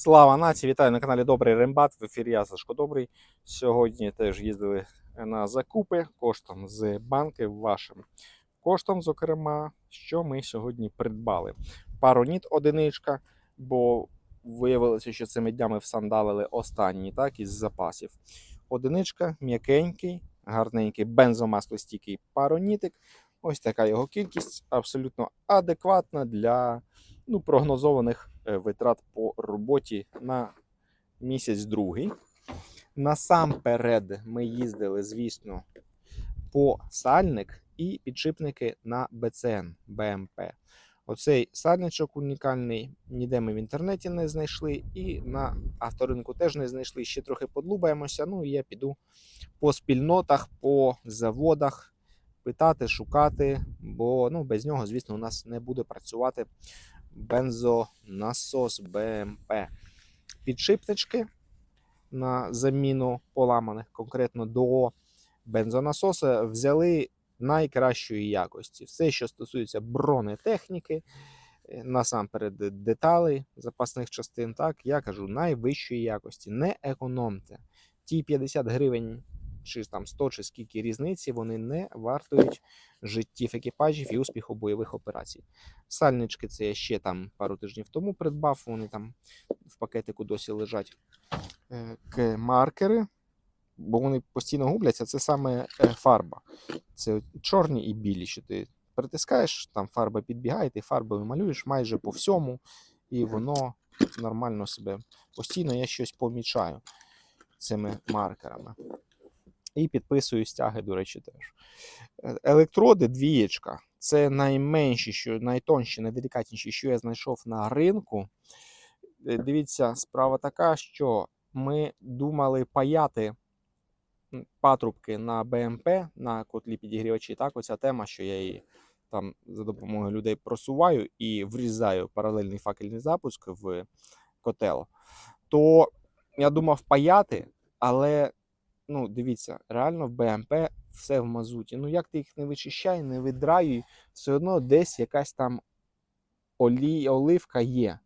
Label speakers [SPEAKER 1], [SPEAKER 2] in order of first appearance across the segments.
[SPEAKER 1] Слава нації! Вітаю на каналі Добрий Рембат. В ефірі я Сашко Добрий. Сьогодні теж їздили на закупи коштом з банки вашим коштом, зокрема, що ми сьогодні придбали. Пароніт одиничка, бо виявилося, що цими днями всандалили останні так, із запасів. Одиничка, м'якенький, гарненький, бензомастостійкий паронітик. Ось така його кількість, абсолютно адекватна для ну, прогнозованих е, витрат по роботі на місяць другий. Насамперед ми їздили, звісно, по сальник і підшипники на БЦН БМП. Оцей сальничок унікальний, ніде ми в інтернеті не знайшли, і на авторинку теж не знайшли. Ще трохи подлубаємося. Ну і я піду по спільнотах, по заводах питати, шукати, бо ну, без нього, звісно, у нас не буде працювати бензонасос БМП. Підшипнички на заміну поламаних конкретно до бензонасоса взяли найкращої якості. Все, що стосується бронетехніки, е, насамперед деталей запасних частин, так, я кажу найвищої якості. Не економте. Ті 50 гривень чи там 100 чи скільки різниці, вони не вартують життів екіпажів і успіху бойових операцій. Сальнички це я ще там пару тижнів тому придбав, вони там в пакетику досі лежать. Е, к- Маркери, бо вони постійно губляться, це саме е, фарба. Це чорні і білі, що ти притискаєш, там фарба підбігає, ти фарбою малюєш майже по всьому, і воно нормально себе. Постійно я щось помічаю цими маркерами. І підписую стяги, до речі, теж. Е, Електроди двієчка. Це найменші, що найтонші, найделікатніші, що я знайшов на ринку. Е, Дивіться, справа така, що ми думали паяти патрубки на БМП, на котлі підігрівачі. Так, оця тема, що я її там за допомогою людей просуваю і врізаю паралельний факельний запуск в котел. То я думав паяти, але ну, дивіться, реально в БМП все в мазуті. Ну, як ти їх не вичищай, не видраюй, все одно десь якась там олій, оливка є.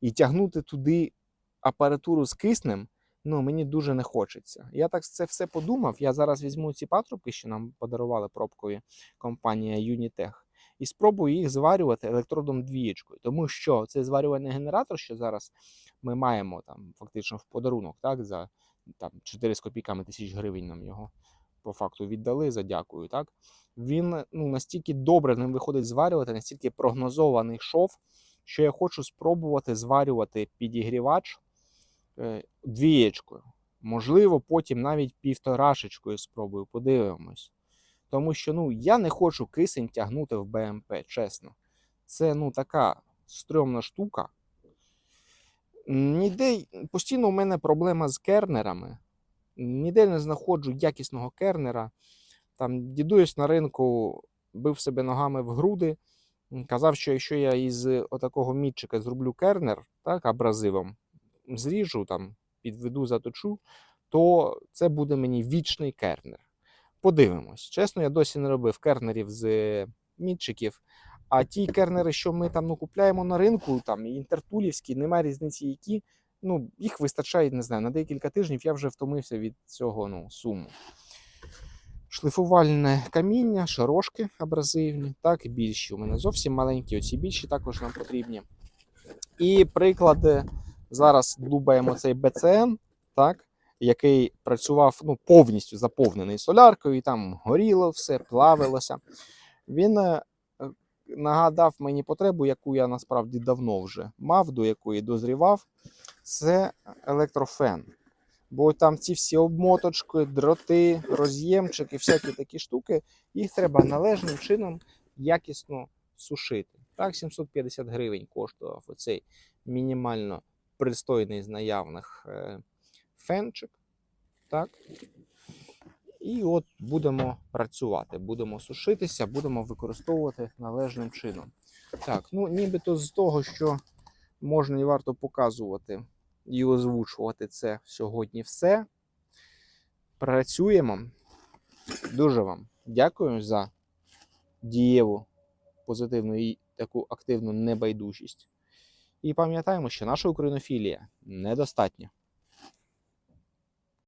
[SPEAKER 1] І тягнути туди апаратуру з киснем, ну, мені дуже не хочеться. Я так це все подумав. Я зараз візьму ці патрубки, що нам подарували пробкові компанія Unitech, і спробую їх зварювати електродом двієчкою. Тому що цей зварювальний генератор, що зараз ми маємо там фактично в подарунок, так, за там 4 з копійками тисяч гривень нам його по факту віддали за дякую. Так він ну, настільки добре ним виходить зварювати, настільки прогнозований шов, що я хочу спробувати зварювати підігрівач е, двієчкою. Можливо, потім навіть півторашечкою спробую, подивимось. Тому що ну, я не хочу кисень тягнути в БМП, чесно. Це ну, така стрьомна штука. Ніде постійно у мене проблема з кернерами. Ніде не знаходжу якісного кернера. Там дідусь на ринку бив себе ногами в груди. Казав, що якщо я із отакого мітчика зроблю кернер, так, абразивом, зріжу, там, підведу, заточу, то це буде мені вічний кернер. Подивимось. Чесно, я досі не робив кернерів з мітчиків. А ті кернери, що ми там ну, купляємо на ринку, там інтертулівські, немає різниці, які. Ну, їх вистачає, не знаю, на декілька тижнів я вже втомився від цього ну, суму. Шліфувальне каміння, шарошки абразивні, так, більші. У мене зовсім маленькі, оці більші також нам потрібні. І приклади, зараз дубаємо цей БЦН, так, який працював ну, повністю заповнений соляркою, і там горіло все, плавилося. Він е, нагадав мені потребу, яку я насправді давно вже мав, до якої дозрівав. Це електрофен. Бо там ці всі обмоточки, дроти, роз'ємчики, всякі такі штуки, їх треба належним чином якісно сушити. Так, 750 гривень коштував оцей мінімально пристойний з наявних е, фенчик. Так. І от будемо працювати, будемо сушитися, будемо використовувати належним чином. Так, ну нібито з того, що можна і варто показувати і озвучувати це сьогодні все. Працюємо. Дуже вам дякую за дієву, позитивну і таку активну небайдужість. І пам'ятаємо, що наша українофілія недостатня.